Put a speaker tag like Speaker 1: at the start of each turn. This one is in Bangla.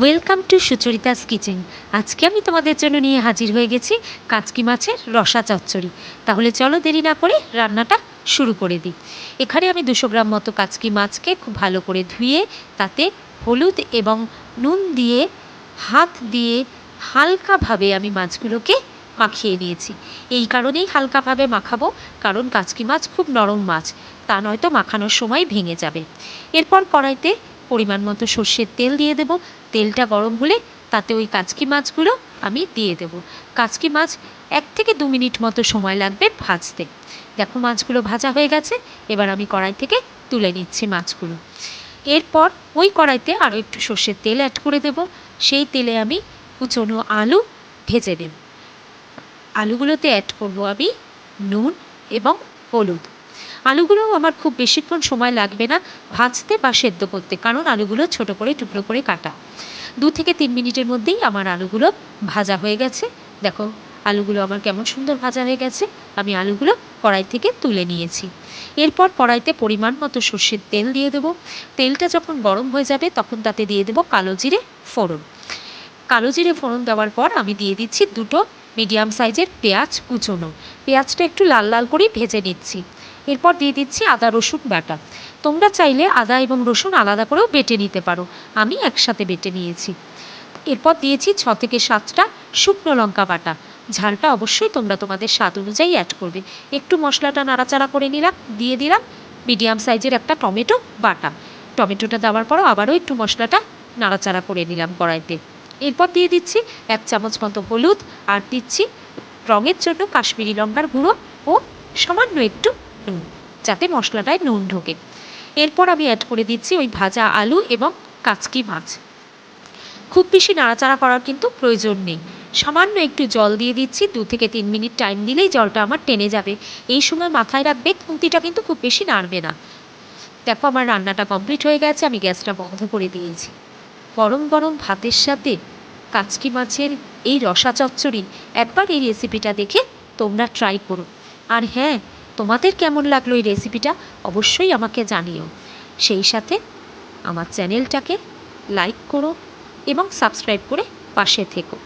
Speaker 1: ওয়েলকাম টু সুচরিতাস কিচেন আজকে আমি তোমাদের জন্য নিয়ে হাজির হয়ে গেছি কাঁচকি মাছের রসা চচ্চড়ি। তাহলে চলো দেরি না করে রান্নাটা শুরু করে দিই। এখানে আমি দুশো গ্রাম মতো কাঁচকি মাছকে খুব ভালো করে ধুয়ে, তাতে হলুদ এবং নুন দিয়ে, হাত দিয়ে হালকাভাবে আমি মাছগুলোকে মাখিয়ে নিয়েছি। এই কারণেই হালকাভাবে মাখাবো, কারণ কাচকি মাছ খুব নরম মাছ, তা নয়তো মাখানোর সময় ভেঙে যাবে। এরপর কড়াইতে পরিমাণ মতো সর্ষের তেল দিয়ে দেব। তেলটা গরম হলে তাতে ওই কাচকি মাছগুলো আমি দিয়ে দেব। কাচকি মাছ এক থেকে দু মিনিট মতো সময় লাগবে ভাজতে। দেখো মাছগুলো ভাজা হয়ে গেছে, এবার আমি কড়াই থেকে তুলে নিচ্ছি মাছগুলো। এরপর ওই কড়াইতে আরও একটু সর্ষের তেল অ্যাড করে দেব। সেই তেলে আমি কুচনো আলু ভেজে দেব আলুগুলোতে অ্যাড করব আমি নুন এবং হলুদ। আলুগুলো আমার খুব বেশিক্ষণ সময় লাগবে না, ভাজতে বা সেদ্ধ করতে, কারণ আলুগুলো ছোট করে টুকরো করে কাটা। দু থেকে তিন মিনিটের মধ্যেই আমার আলুগুলো ভাজা হয়ে গেছে। দেখো, আলুগুলো আমার কেমন সুন্দর ভাজা হয়ে গেছে। আমি আলুগুলো কড়াই থেকে তুলে নিয়েছি। এরপর কড়াইতে পরিমাণ মতো সর্ষের তেল দিয়ে দেবো। তেলটা যখন গরম হয়ে যাবে, তখন তাতে দিয়ে দেবো কালো জিরে ফোড়ন। কালো জিরে ফোড়ন দেওয়ার পর আমি দিয়ে দিচ্ছি দুটো মিডিয়াম সাইজের পেঁয়াজ কুচোনো। পেঁয়াজটা একটু লাল লাল করেই ভেজে নিচ্ছি। এরপর দিয়ে দিচ্ছি আদা, রসুন বাটা। তোমরা চাইলে আদা এবং রসুন আলাদা করেও বেটে নিতে পারো। আমি একসাথে বেটে নিয়েছি। এরপর দিয়েছি ছ থেকে সাতটা শুকনো লঙ্কা বাটা। ঝালটা অবশ্যই তোমরা তোমাদের স্বাদ অনুযায়ী অ্যাড করবে। একটু মশলাটা নাড়াচাড়া করে নিলাম, দিয়ে দিলাম মিডিয়াম সাইজের একটা টমেটো বাটা। টমেটোটা দেওয়ার পরও আবারও একটু মশলাটা নাড়াচাড়া করে নিলাম কড়াইতে। এরপর দিয়ে দিচ্ছি এক চামচ মতো হলুদ আর দিচ্ছি রঙের জন্য কাশ্মীরি লঙ্কার গুঁড়ো ও সামান্য একটু নুন যাতে মশলাটায় নুন ঢোকে। এরপর আমি অ্যাড করে দিচ্ছি ওই ভাজা আলু এবং কাচকি মাছ। খুব বেশি নাড়াচাড়া করার কিন্তু প্রয়োজন নেই। সামান্য একটু জল দিয়ে দিচ্ছি, দু থেকে তিন মিনিট টাইম দিলেই জলটা আমার টেনে যাবে। এই সময় মাথায় রাখবে, খুন্তিটা কিন্তু খুব বেশি নাড়বে না। দেখো আমার রান্নাটা কমপ্লিট হয়ে গেছে, আমি গ্যাসটা বন্ধ করে দিয়েছি। গরম গরম ভাতের সাথে কাচকি মাছের এই রসা চচ্চড়ি একবার এই রেসিপিটা দেখে তোমরা ট্রাই করো। আর হ্যাঁ তোমাদের কেমন লাগল এই রেসিপিটা অবশ্যই আমাকে জানিও। সেই সাথে আমার চ্যানেলটাকে লাইক করো এবং সাবস্ক্রাইব করে পাশে থেকো।